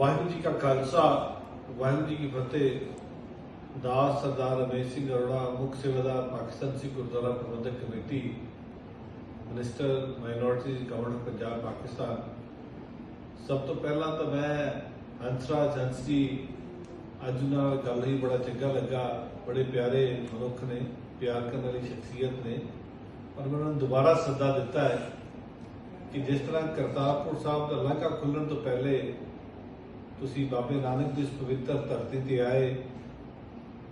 ਵਾਹਿਗੁਰੂ ਜੀ ਕਾ ਖਾਲਸਾ ਵਾਹਿਗੁਰੂ ਜੀ ਕੀ ਫਤਿਹ ਦਾਸ ਸਰਦਾਰ ਰਮੇਸ਼ ਸਿੰਘ ਅਰੋੜਾ ਮੁੱਖ ਸੇਵਾਦਾਰ ਪਾਕਿਸਤਾਨ ਸਿੱਖ ਗੁਰਦੁਆਰਾ ਪ੍ਰਬੰਧਕ committee minister minorities government Punjab Pakistan ਸਭ ਤੋਂ ਪਹਿਲਾਂ ਤਾਂ ਮੈਂ ਹੰਸਰਾਜ ਹੰਸ ਜੀ ਅੱਜ ਨਾਲ ਗੱਲ ਹੀ ਬੜਾ ਚੰਗਾ ਲੱਗਾ ਬੜੇ ਪਿਆਰੇ ਮਨੁੱਖ ਨੇ ਪਿਆਰ ਕਰਨ ਵਾਲੀ ਸ਼ਖਸੀਅਤ ਨੇ ਪਰ ਮੈਂ ਉਹਨਾਂ ਨੂੰ ਦੁਬਾਰਾ ਸੱਦਾ ਦਿੱਤਾ ਹੈ ਕਿ ਜਿਸ ਤਰ੍ਹਾਂ ਕਰਤਾਰਪੁਰ ਸਾਹਿਬ ਦਾ ਲਾਂਘਾ ਖੁੱਲਣ ਤੋਂ ਪਹਿਲੇ ਤੁਸੀਂ ਬਾਬੇ ਨਾਨਕ ਦੀ ਇਸ ਪਵਿੱਤਰ ਧਰਤੀ ਤੇ ਆਏ,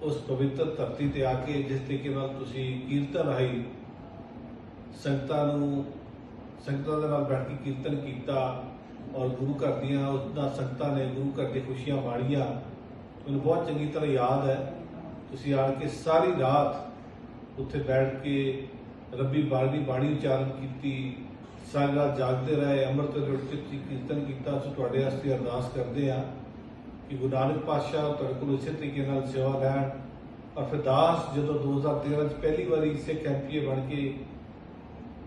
ਉਸ ਪਵਿੱਤਰ ਧਰਤੀ ਤੇ ਆ ਕੇ ਜਿਸ ਤਰੀਕੇ ਨਾਲ ਤੁਸੀਂ ਕੀਰਤਨ ਰਾਹੀਂ ਸੰਗਤਾਂ ਨੂੰ, ਸੰਗਤਾਂ ਦੇ ਨਾਲ ਬੈਠ ਕੇ ਕੀਰਤਨ ਕੀਤਾ ਔਰ ਗੁਰੂ ਘਰ ਦੀਆਂ ਉਹਨਾਂ ਸੰਗਤਾਂ ਨੇ ਗੁਰੂ ਘਰ ਦੀ ਖੁਸ਼ੀਆਂ ਮਾਣੀਆਂ, ਮੈਨੂੰ ਬਹੁਤ ਚੰਗੀ ਤਰ੍ਹਾਂ ਯਾਦ ਹੈ। ਤੁਸੀਂ ਆਣ ਕੇ ਸਾਰੀ ਰਾਤ ਉੱਥੇ ਬੈਠ ਕੇ ਰੱਬੀ ਬਾਣੀ ਬਾਣੀ ਉਚਾਰਨ ਕੀਤੀ ਸਾਰੀ ਰਾਤ ਜਾਗਦੇ ਰਹੇ ਅੰਮ੍ਰਿਤ ਵੇਲੇ ਕੀਰਤਨ ਕੀਤਾ ਸੋ ਤੁਹਾਡੇ ਵਾਸਤੇ ਅਰਦਾਸ ਕਰਦੇ ਆ ਕਿ ਗੁਰੂ ਨਾਨਕ ਪਾਤਸ਼ਾਹ ਤੁਹਾਡੇ ਕੋਲ ਇਸੇ ਤਰੀਕੇ ਨਾਲ ਸੇਵਾ ਲੈਣ ਔਰ ਫਿਰ ਦਾਸ ਜਦੋਂ 2013 ਚ ਪਹਿਲੀ ਵਾਰੀ ਸਿੱਖ ਐਮਪੀਏ ਬਣ ਕੇ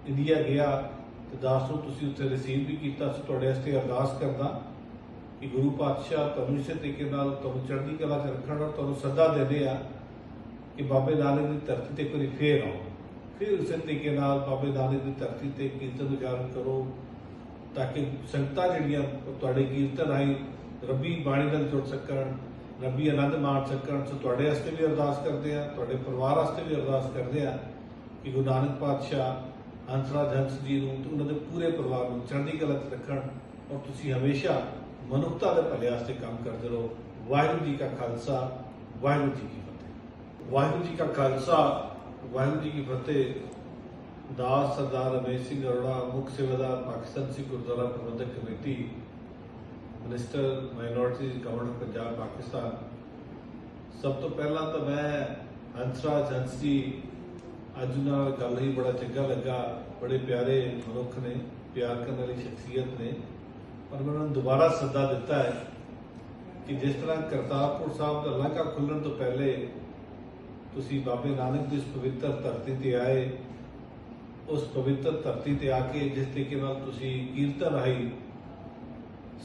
ਇੰਡੀਆ ਗਿਆ, ਤੇ ਦਾਸ ਨੂੰ ਤੁਸੀਂ ਉੱਥੇ ਰਿਸੀਵ ਵੀ ਕੀਤਾ ਸੋ ਤੁਹਾਡੇ ਵਾਸਤੇ ਅਰਦਾਸ ਕਰਦਾ ਕਿ ਗੁਰੂ ਪਾਤਸ਼ਾਹ ਤੁਹਾਨੂੰ ਇਸੇ ਤਰੀਕੇ ਨਾਲ ਤੁਹਾਨੂੰ ਚੜ੍ਹਦੀ ਕਲਾ ਚ ਰੱਖਣ ਔਰ ਤੁਹਾਨੂੰ ਸੱਦਾ ਦੇਦੇ ਆ ਕਿ ਬਾਬੇ ਨਾਨਕ ਦੀ ਧਰਤੀ ਤੇ ਕੋਈ ਫੇਰ ਆਓ। ਫਿਰ ਉਸੇ ਤਰੀਕੇ ਨਾਲ ਬਾਬੇ ਨਾਨਕ ਦੀ ਧਰਤੀ ਤੇ ਕੀਰਤਨ ਉਚਾਰਨ ਕਰੋ ਤਾਂ ਕਿ ਸੰਗਤਾਂ ਜਿਹੜੀਆਂ ਤੁਹਾਡੇ ਕੀਰਤਨ ਰਾਹੀਂ ਰੱਬੀ ਬਾਣੀ ਨਾਲ ਜੁੜ ਸਕਣ, ਰੱਬੀ ਆਨੰਦ ਮਾਣ ਸਕਣ, ਸੋ ਤੁਹਾਡੇ ਵਾਸਤੇ ਵੀ ਅਰਦਾਸ ਕਰਦੇ ਆ ਤੁਹਾਡੇ ਪਰਿਵਾਰ ਵਾਸਤੇ ਵੀ ਅਰਦਾਸ ਕਰਦੇ ਆ ਕਿ ਗੁਰੂ ਨਾਨਕ ਪਾਤਸ਼ਾਹ ਹੰਸਰਾਜ ਹੰਸ ਜੀ ਨੂੰ ਤੇ ਉਹਨਾਂ ਦੇ ਪੂਰੇ ਪਰਿਵਾਰ ਨੂੰ ਚੜ੍ਹਦੀ ਕਲਾ 'ਚ ਰੱਖਣ ਔਰ ਤੁਸੀਂ ਹਮੇਸ਼ਾ ਮਨੁੱਖਤਾ ਦੇ ਭਲੇ ਵਾਸਤੇ ਕੰਮ ਕਰਦੇ ਰਹੋ। ਵਾਹਿਗੁਰੂ ਜੀ ਕਾ ਖਾਲਸਾ, ਵਾਹਿਗੁਰੂ ਜੀ ਕੀ ਫਤਿਹ। ਵਾਹਿਗੁਰੂ ਜੀ ਕਾ ਖਾਲਸਾ ਵਾਹਿਗੁਰੂ ਜੀ ਕੀ ਫਤਿਹ ਦਾਸ ਸਰਦਾਰ ਰਮੇਸ਼ ਸਿੰਘ ਅਰੋੜਾ ਮੁੱਖ ਸੇਵਾਦਾਰ ਪਾਕਿਸਤਾਨ ਸਿੱਖ ਗੁਰਦੁਆਰਾ ਪ੍ਰਬੰਧਕ committee minister minorities government Punjab Pakistan ਸਭ ਤੋਂ ਪਹਿਲਾਂ ਤਾਂ ਮੈਂ ਹੰਸਰਾਜ ਹੰਸ ਜੀ ਅੱਜ ਨਾਲ ਗੱਲ ਹੀ ਬੜਾ ਚੰਗਾ ਲੱਗਾ ਬੜੇ ਪਿਆਰੇ ਮਨੁੱਖ ਨੇ ਪਿਆਰ ਕਰਨ ਵਾਲੀ ਸ਼ਖਸੀਅਤ ਨੇ ਪਰ ਮੈਂ ਉਹਨਾਂ ਨੂੰ ਦੁਬਾਰਾ ਸੱਦਾ ਦਿੱਤਾ ਹੈ ਕਿ ਜਿਸ ਤਰ੍ਹਾਂ ਕਰਤਾਰਪੁਰ ਸਾਹਿਬ ਦਾ ਲਾਂਘਾ ਖੁੱਲਣ ਤੋਂ ਪਹਿਲੇ ਤੁਸੀਂ ਬਾਬੇ ਨਾਨਕ ਦੀ ਇਸ ਪਵਿੱਤਰ ਧਰਤੀ ਤੇ ਆਏ, ਉਸ ਪਵਿੱਤਰ ਧਰਤੀ ਤੇ ਆ ਕੇ ਜਿਸ ਤਰੀਕੇ ਨਾਲ ਤੁਸੀਂ ਕੀਰਤਨ ਰਾਹੀਂ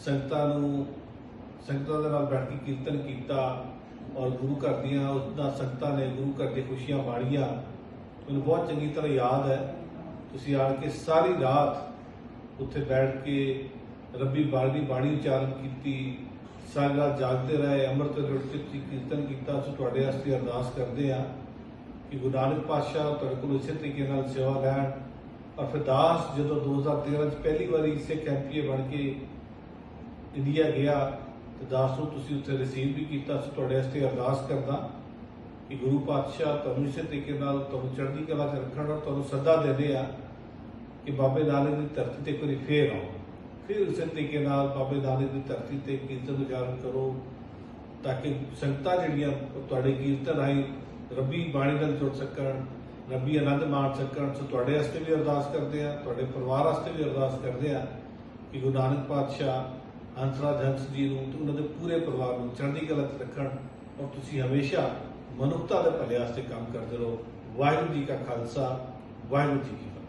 ਸੰਗਤਾਂ ਨੂੰ, ਸੰਗਤਾਂ ਦੇ ਨਾਲ ਬੈਠ ਕੇ ਕੀਰਤਨ ਕੀਤਾ ਔਰ ਗੁਰੂ ਘਰ ਦੀਆਂ ਉਹਨਾਂ ਸੰਗਤਾਂ ਨੇ ਗੁਰੂ ਘਰ ਦੀ ਖੁਸ਼ੀਆਂ ਮਾਣੀਆਂ ਮੈਨੂੰ ਬਹੁਤ ਚੰਗੀ ਤਰ੍ਹਾਂ ਯਾਦ ਹੈ। ਤੁਸੀਂ ਆਣ ਕੇ ਸਾਰੀ ਰਾਤ ਉੱਥੇ ਬੈਠ ਕੇ ਰੱਬੀ ਬਾਣੀ ਬਾਣੀ ਉਚਾਰਨ ਕੀਤੀ ਸਾਡੇ ਨਾਲ ਜਾਗਦੇ ਰਹੇ, ਅੰਮ੍ਰਿਤ ਵੇਲੇ ਉੱਠ ਤੁਸੀਂ ਕੀਰਤਨ ਕੀਤਾ ਸੋ ਤੁਹਾਡੇ ਵਾਸਤੇ ਅਰਦਾਸ ਕਰਦੇ ਆ ਕਿ ਗੁਰੂ ਨਾਨਕ ਪਾਤਸ਼ਾਹ ਤੁਹਾਡੇ ਕੋਲ ਇਸੇ ਤਰੀਕੇ ਨਾਲ ਸੇਵਾ ਲੈਣ ਔਰ ਫਿਰ ਦਾਸ ਜਦੋਂ 2013 ਚ ਪਹਿਲੀ ਵਾਰੀ ਸਿੱਖ ਐਮਪੀਏ ਬਣ ਕੇ ਇੰਡੀਆ ਗਿਆ, ਤੇ ਦਾਸ ਨੂੰ ਤੁਸੀਂ ਉੱਥੇ ਰਿਸੀਵ ਵੀ ਕੀਤਾ ਸੋ ਤੁਹਾਡੇ ਵਾਸਤੇ ਅਰਦਾਸ ਕਰਦਾ ਕਿ ਗੁਰੂ ਪਾਤਸ਼ਾਹ ਤੁਹਾਨੂੰ ਇਸੇ ਤਰੀਕੇ ਨਾਲ ਤੁਹਾਨੂੰ ਚੜ੍ਹਦੀ ਕਲਾ 'ਚ ਰੱਖਣ ਔਰ ਤੁਹਾਨੂੰ ਸੱਦਾ ਦੇਦੇ ਆ ਕਿ ਬਾਬੇ ਨਾਨਕ ਦੀ ਧਰਤੀ ਤੇ ਕੋਈ ਫੇਰ ਆਓ। ਫਿਰ ਉਸੇ ਤਰੀਕੇ ਨਾਲ ਬਾਬੇ ਨਾਨਕ ਦੀ ਧਰਤੀ ਤੇ ਕੀਰਤਨ ਉਚਾਰਨ ਕਰੋ ਤਾਂ ਕਿ ਸੰਗਤਾਂ ਜਿਹੜੀਆਂ ਤੁਹਾਡੇ ਕੀਰਤਨ ਰਾਹੀਂ ਰੱਬੀ ਬਾਣੀ ਨਾਲ ਜੁੜ ਸਕਣ, ਰੱਬੀ ਆਨੰਦ ਮਾਣ ਸਕਣ। ਸੋ ਤੁਹਾਡੇ ਵਾਸਤੇ ਵੀ ਅਰਦਾਸ ਕਰਦੇ ਆ ਤੁਹਾਡੇ ਪਰਿਵਾਰ ਵਾਸਤੇ ਵੀ ਅਰਦਾਸ ਕਰਦੇ ਆ ਕਿ ਗੁਰੂ ਨਾਨਕ ਪਾਤਸ਼ਾਹ ਹੰਸਰਾਜ ਹੰਸ ਜੀ ਨੂੰ ਤੇ ਉਹਨਾਂ ਦੇ ਪੂਰੇ ਪਰਿਵਾਰ ਨੂੰ ਚੜ੍ਹਦੀ ਕਲਾ 'ਚ ਰੱਖਣ ਔਰ ਤੁਸੀਂ ਹਮੇਸ਼ਾ ਮਨੁੱਖਤਾ ਦੇ ਭਲੇ ਵਾਸਤੇ ਕੰਮ ਕਰਦੇ ਰਹੋ। ਵਾਹਿਗੁਰੂ ਜੀ ਕਾ ਖਾਲਸਾ, ਵਾਹਿਗੁਰੂ ਜੀ ਕੀ ਫਤਿਹ।